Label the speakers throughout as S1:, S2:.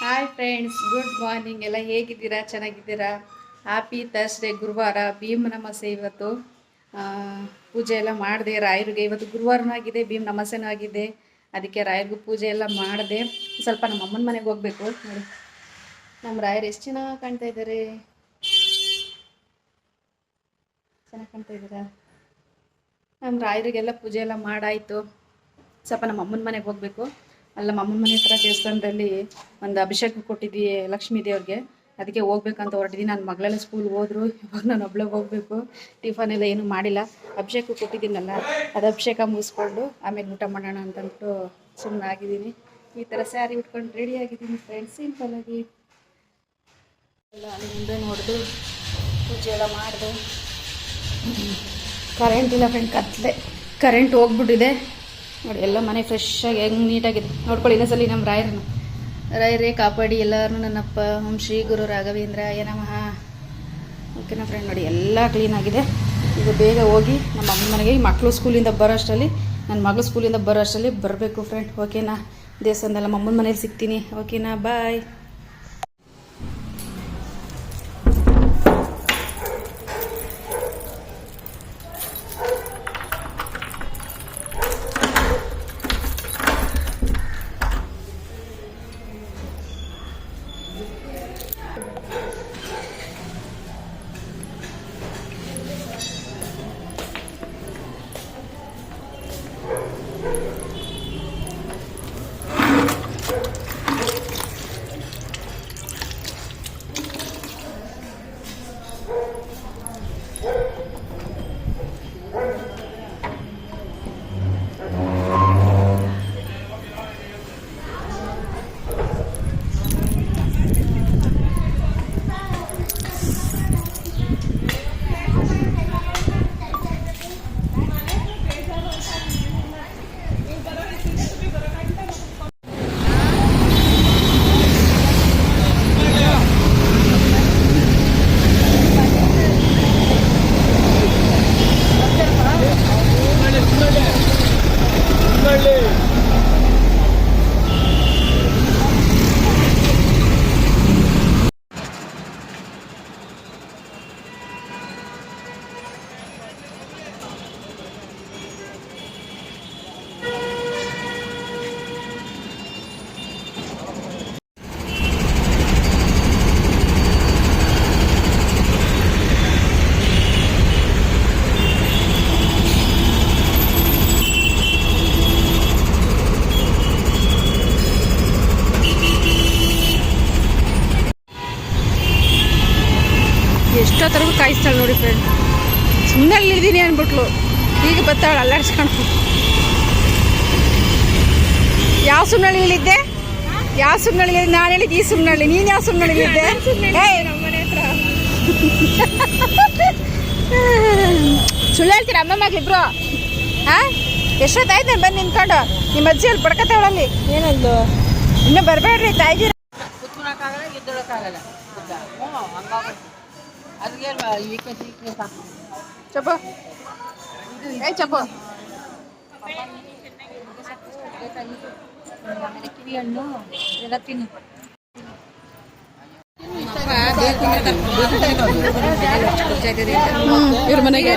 S1: Hi friends good morning ಎಲ್ಲ ಹೇಗಿದ್ದೀರಾ? ಚೆನ್ನಾಗಿದ್ದೀರಾ? ಹ್ಯಾಪಿ ಥರ್ಸ್ಡೇ ಗುರುವಾರ. ಭೀಮ್ ನಮಸ್ಸೆ ಇವತ್ತು. ಪೂಜೆ ಎಲ್ಲ ಮಾಡಿದೆ ರಾಯರಿಗೆ. ಇವತ್ತು ಗುರುವಾರನೂ ಆಗಿದೆ, ಭೀಮ್ ನಮಸ್ಸೆನೂ ಆಗಿದೆ. ಅದಕ್ಕೆ ರಾಯರಿಗೂ ಪೂಜೆ ಎಲ್ಲ ಮಾಡಿದೆ. ಸ್ವಲ್ಪ ನಮ್ಮ ಅಮ್ಮನ ಮನೆಗೆ ಹೋಗ್ಬೇಕು. ನೋಡಿ. ನಮ್ಮ ರಾಯರು ಎಷ್ಟು ಚೆನ್ನಾಗಿ ಕಾಣ್ತಾ ಇದ್ದಾರೆ? ಚೆನ್ನಾಗಿ ಕಾಣ್ತಾ ಇದ್ದೀರಾ? ನಮ್ಮ ರಾಯರಿಗೆಲ್ಲ ಪೂಜೆ ಎಲ್ಲ ಮಾಡಾಯಿತು. ಸ್ವಲ್ಪ ನಮ್ಮ ಅಮ್ಮನ ಮನೆಗೆ ಹೋಗ್ಬೇಕು. ಅಲ್ಲ ಅಮ್ಮನ ಮನೆ ಹತ್ರ ದೇವಸ್ಥಾನದಲ್ಲಿ ಒಂದು ಅಭಿಷೇಕ ಕೊಟ್ಟಿದ್ವಿ ಲಕ್ಷ್ಮೀ ದೇವ್ರಿಗೆ. ಅದಕ್ಕೆ ಹೋಗ್ಬೇಕಂತ ಹೊರಟಿದ್ದೀನಿ. ನನ್ನ ಮಗಳೆಲ್ಲ ಸ್ಕೂಲ್ಗೆ ಹೋದ್ರು. ಇವಾಗ ನಾನು ಒಬ್ಳೆ ಹೋಗಬೇಕು. ಟಿಫನ್ ಎಲ್ಲ ಏನೂ ಮಾಡಿಲ್ಲ. ಅಭಿಷೇಕ ಕೊಟ್ಟಿದ್ದೀನಲ್ಲ, ಅದು ಅಭಿಷೇಕ ಮುಗಿಸ್ಕೊಂಡು ಆಮೇಲೆ ಊಟ ಮಾಡೋಣ ಅಂತಂದ್ಬಿಟ್ಟು ಸುಮ್ಮನೆ ಆಗಿದ್ದೀನಿ. ಈ ಥರ ಸ್ಯಾರಿ ಉಟ್ಕೊಂಡು ರೆಡಿ ಆಗಿದ್ದೀನಿ ಫ್ರೆಂಡ್ಸ್ ಸಿಂಪಲ್ಲಾಗಿ ಎಲ್ಲ ಅಲ್ಲಿ ಮುಂದೆ ನೋಡಿದು, ಪೂಜೆ ಎಲ್ಲ ಮಾಡಿದೆ. ಕರೆಂಟ್ ಇಲ್ಲ ಫ್ರೆಂಡ್ ಕತ್ತಲೆ ಕರೆಂಟ್ ಹೋಗ್ಬಿಟ್ಟಿದೆ. ನೋಡಿ, ಎಲ್ಲ ಮನೆ ಫ್ರೆಶ್ ಆಗಿ ಹೆಂಗೆ ನೀಟಾಗಿದೆ ನೋಡ್ಕೊಳ್ಳಿ ಇನ್ನೊಂದ್ಸಲಿ ನಮ್ಮ ರಾಯರನ್ನು. ರಾಯರೇ, ಕಾಪಾಡಿ ಎಲ್ಲರೂ ನನ್ನಪ್ಪ. ಓಂ ಶ್ರೀ ಗುರು ರಾಘವೇಂದ್ರ ನಮಃ. ಓಕೆನಾ ಫ್ರೆಂಡ್ ನೋಡಿ, ಎಲ್ಲ ಕ್ಲೀನಾಗಿದೆ ಈಗ ಬೇಗ ಹೋಗಿ ನಮ್ಮ ಅಮ್ಮನ ಮನೆಗೆ ಮಕ್ಕಳು ಸ್ಕೂಲಿಂದ ಬರೋ ಅಷ್ಟರಲ್ಲಿ ನನ್ನ ಮಗಳು ಸ್ಕೂಲಿಂದ ಬರೋ ಅಷ್ಟರಲ್ಲಿ ಬರಬೇಕು ಫ್ರೆಂಡ್ ಓಕೆನಾ ದೇವಸ್ಥಾನದಲ್ಲಿ ನಮ್ಮ ಅಮ್ಮನ ಮನೇಲಿ ಸಿಗ್ತೀನಿ. ಓಕೆನಾ ಬಾಯ್ ಎಷ್ಟೊತ್ತರೆಗೂ ಕಾಯಿಸ್ತಾಳೆ ನೋಡಿ ಫ್ರೆಂಡ್ ಸುಮ್ಮನೆ ಇಳಿದೀನಿ ಅಂದ್ಬಿಟ್ಲು. ಈಗ ಬರ್ತಾಳೆ ಅಲ್ಲಾಡ್ಸ್ಕೊಂಡು. ಯಾವ ಸುಮ್ಮನೆ ಇಳಿದ್ದೆ ಯಾವ ಸುಮ್ಮನಳ್ಳಿ ನಾನು ಹೇಳಿದ್ದು ಈ ಸುಮ್ಮನೆ ನೀನು ಯಾವ ಸುಮ್ಮನೆ ಇಳಿದ್ದೆ ಏಯ್! ಸುಳ್ಳು ಹೇಳ್ತೀರಾ? ಅಮ್ಮ ಮಗಳಿಬ್ರು ಹಾ ಎಷ್ಟೊತ್ತಾಯ್ತು ನಾನು ಬಂದು ನಿಂತ್ಕೊಂಡು? ನಿಮ್ಮ ಅಜ್ಜಿ ಅಲ್ಲಿ ಪಡ್ಕತಾವಳಲ್ಲಿ
S2: ಏನಂದು
S1: ಇನ್ನೂ ಬರಬೇಡ್ರಿ ತಾಯಿದ್ದೀರ
S2: ಕುತ್ಕೊಳಕ್ಕಾಗಲ್ಲ ಎದ್ದೊಳಕ್ಕಾಗಲ್ಲ. ಹ್ಞೂ ಹಂಗಾಗುತ್ತೆ ಕಿವಿ ಹಣ್ಣು ಎಲ್ಲ ತಿನ್ನು
S1: ಇವ್ರ ಮನೆಗೆ.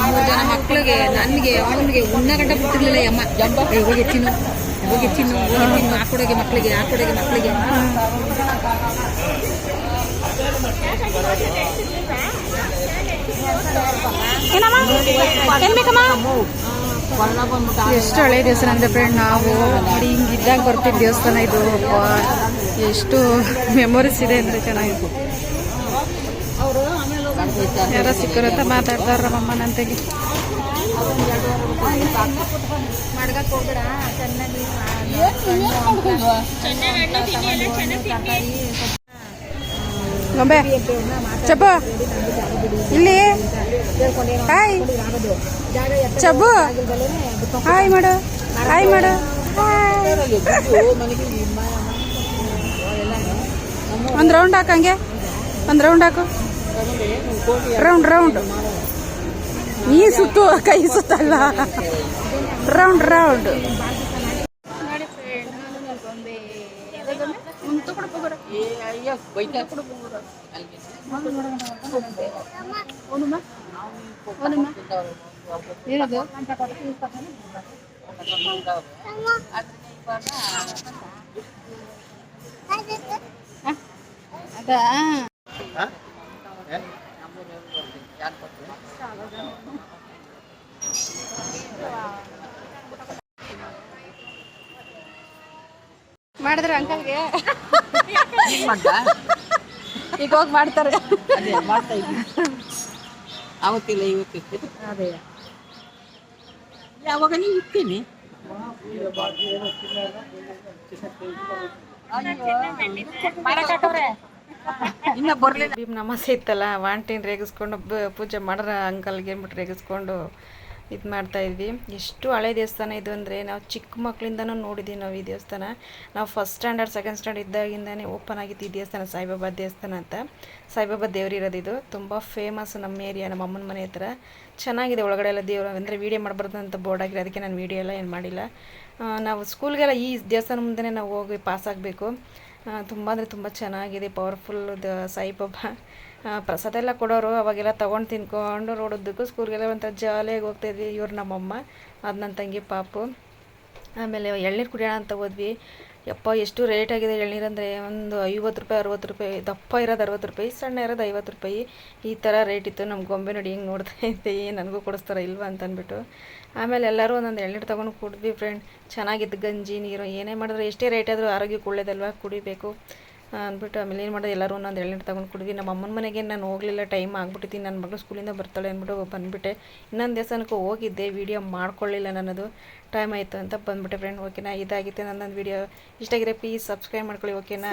S2: ಮೂರು ಜನ ಮಕ್ಳಿಗೆ ನನಗೆ ಅವನಿಗೆ ಉಣ್ಣ ಗಂಟ ಬಿಟ್ಟಿರ್ಲಿಲ್ಲ ಅಮ್ಮ. ಜಂಬ ಹೋಗಿ ತಿನ್ನು ಹೋಗಿ ತಿನ್ನು ಹೋಗಿ ತಿನ್ನು ಹಾಕೊಡೋಗೆ ಮಕ್ಕಳಿಗೆ ಹಾಕೊಡೋಗೆ ಮಕ್ಕಳಿಗೆ.
S1: ಎಷ್ಟು ಹಳೆ ದೇವಸ್ಥಾನ ಅಂದ್ರೆ ಫ್ರೆಂಡ್ ನಾವು ನೋಡಿ ಹಿಂಗ್ ಇದ್ದಾಗ ಬರ್ತೀವಿ ದೇವಸ್ಥಾನ ಇದು. ಎಷ್ಟು ಮೆಮೊರೀಸ್ ಇದೆ ಅಂದ್ರೆ ಚೆನ್ನಾಗಿತ್ತು. ಯಾರೋ ಸಿಕ್ಕರತ್ತ ಮಾತಾಡ್ತಾರ ನಮ್ಮಮ್ಮ ಗೊಂಬೆ, ಚಬ್ಬು. ಇಲ್ಲಿ. ಹಾಯ್. ಚಬ್ಬು. ಹಾಯ್ ಮಾಡು. ಹಾಯ್ ಮಾಡು. ಒಂದು ರೌಂಡ್ ಹಾಕಂಗೆ ಒಂದು ರೌಂಡ್ ಹಾಕು. ರೌಂಡ್ ರೌಂಡ್ ನೀ ಸುತ್ತು ಕೈ ಸುತ್ತಲ್ಲ ರೌಂಡ್ ರೌಂಡ್ ಅದಾ. ಮಾಡಿದ್ರ ಅಂಕಲ್ಗೆ? ಈಗ ಹೋಗಿ ಮಾಡ್ತಾರೆ.
S2: ಅವತ್ತಿಲ್ಲ ಇವತ್ತಿತ್ತು ಅದೇ. ಯಾವಾಗ ನೀವು ಇರ್ತೀನಿ? ಇನ್ನ ಬರ್ಲಿಲ್ಲ.
S1: ಭೀಮ್ ನಮಾಸೆ ಇತ್ತಲ್ಲ, ವಾಂಟಿನ ರೇಗಿಸ್ಕೊಂಡು ಪೂಜೆ ಮಾಡ್ರ ಅಂಕಲ್ಗೆ ಬಿಟ್ಟು ರೇಗಿಸ್ಕೊಂಡು ಇದು ಮಾಡ್ತಾ ಇದ್ವಿ. ಎಷ್ಟು ಹಳೆ ದೇವಸ್ಥಾನ ಇದು ಅಂದರೆ, ನಾವು ಚಿಕ್ಕ ಮಕ್ಕಳಿಂದನೂ ನೋಡಿದ್ವಿ ನಾವು ಈ ದೇವಸ್ಥಾನ. ನಾವು ಫಸ್ಟ್ ಸ್ಟ್ಯಾಂಡರ್ಡ್ ಸೆಕೆಂಡ್ ಸ್ಟ್ಯಾಂಡರ್ಡ್ ಇದ್ದಾಗಿಂದನೇ ಓಪನ್ ಆಗಿತ್ತು ಈ ದೇವಸ್ಥಾನ, ಸಾಯಿಬಾಬಾ ದೇವಸ್ಥಾನ ಅಂತ. ಸಾಯಿಬಾಬಾ ದೇವ್ರು ಇದು. ತುಂಬ ಫೇಮಸ್ ನಮ್ಮ ಏರಿಯಾ ನಮ್ಮ ಅಮ್ಮನ ಮನೆ ಹತ್ರ. ಚೆನ್ನಾಗಿದೆ ಒಳಗಡೆ ಎಲ್ಲ ದೇವರು. ಅಂದರೆ ವೀಡಿಯೋ ಮಾಡಬಾರ್ದು ಅಂತ ಬೋರ್ಡ್ ಆಗಿರೋ, ಅದಕ್ಕೆ ನಾನು ವೀಡಿಯೋ ಎಲ್ಲ ಏನು ಮಾಡಿಲ್ಲ. ನಾವು ಸ್ಕೂಲ್ಗೆಲ್ಲ ಈ ದೇವಸ್ಥಾನ ಮುಂದೆ ನಾವು ಹೋಗಿ ಪಾಸ್ ಆಗಬೇಕು. ತುಂಬ ಅಂದರೆ ತುಂಬ ಚೆನ್ನಾಗಿದೆ ಪವರ್ಫುಲ್ ಸಾಯಿಬಾಬಾ ಪ್ರಸಾದ ಎಲ್ಲ ಕೊಡೋರು ಅವಾಗೆಲ್ಲ ತೊಗೊಂಡು ತಿನ್ಕೊಂಡು ನೋಡೋದಕ್ಕೂ ಸ್ಕೂಲ್ಗೆಲ್ಲ ಒಂಥರ ಜಾಲಿಯಾಗಿ ಹೋಗ್ತಾಯಿದ್ವಿ ಇವ್ರು ನಮ್ಮಮ್ಮ ಅದು ನನ್ನ ತಂಗಿ ಪಾಪು. ಆಮೇಲೆ ಎಳ್ನೀರು ಕುಡಿಯೋಣ ಅಂತ ಹೋದ್ವಿ. ಯಪ್ಪ, ಎಷ್ಟು ರೇಟ್ ಆಗಿದೆ ಎಳ್ನೀರು ಅಂದರೆ ಒಂದು ಐವತ್ತು ರೂಪಾಯಿ, ಅರವತ್ತು ರೂಪಾಯಿ, ದಪ್ಪ ಇರೋದು ಅರವತ್ತು ರೂಪಾಯಿ, ಸಣ್ಣ ಇರೋದು ಐವತ್ತು ರೂಪಾಯಿ. ಈ ಥರ ರೇಟ್ ಇತ್ತು. ನಮ್ಮ ಗೊಂಬೆ ನೋಡಿ ಹಿಂಗೆ ನೋಡ್ತಾ ಇದ್ದೆ. ನನಗೂ ಕೊಡಿಸ್ತಾರ ಇಲ್ವಾ ಅಂತ ಅಂದ್ಬಿಟ್ಟು. ಆಮೇಲೆ ಎಲ್ಲರೂ ಒಂದೊಂದು ಎಳ್ನೀರು ತೊಗೊಂಡು ಕುಡಿದ್ವಿ ಫ್ರೆಂಡ್ ಚೆನ್ನಾಗಿತ್ತು ಗಂಜಿ, ನೀರು. ಏನೇ ಮಾಡಿದ್ರು ಎಷ್ಟೇ ರೇಟ್ ಆದರೂ ಆರೋಗ್ಯಕ್ಕೆ ಒಳ್ಳೇದಲ್ವಾ? ಕುಡಿಬೇಕು. ಅಂದ್ಬಿಟ್ಟು ಆಮೇಲೆ ಏನು ಮಾಡೋದು? ಎಲ್ಲರೂ ಒಂದೊಂದು ಎಳ್ನೀರು ತೊಗೊಂಡು ಕುಡಿದ್ವಿ. ನಮ್ಮ ಅಮ್ಮನ ಮನೆಗೆ ನಾನು ಹೋಗಲಿಲ್ಲ, ಟೈಮ್ ಆಗ್ಬಿಟ್ಟಿದ್ದೀನಿ ನನ್ನ ಮಗಳು ಸ್ಕೂಲಿಂದ ಬರ್ತಾಳೆ ಅಂದ್ಬಿಟ್ಟು ಬಂದುಬಿಟ್ಟೆ. ಇನ್ನೊಂದು ದೇವಸ್ಥಾನಕ್ಕೆ ಹೋಗಿದ್ದೆ ವೀಡಿಯೋ ಮಾಡ್ಕೊಳ್ಳಿಲ್ಲ ನನ್ನದು. ಟೈಮ್ ಆಯಿತು ಅಂತ ಬಂದುಬಿಟ್ಟೆ ಫ್ರೆಂಡ್ ಓಕೆನಾ ಇದಾಗಿತ್ತು ನನ್ನೊಂದು ವೀಡಿಯೋ ಇಷ್ಟ ಆಗಿದೆ ಪ್ಲೀಸ್ ಸಬ್ಸ್ಕ್ರೈಬ್ ಮಾಡ್ಕೊಳ್ಳಿ ಓಕೆನಾ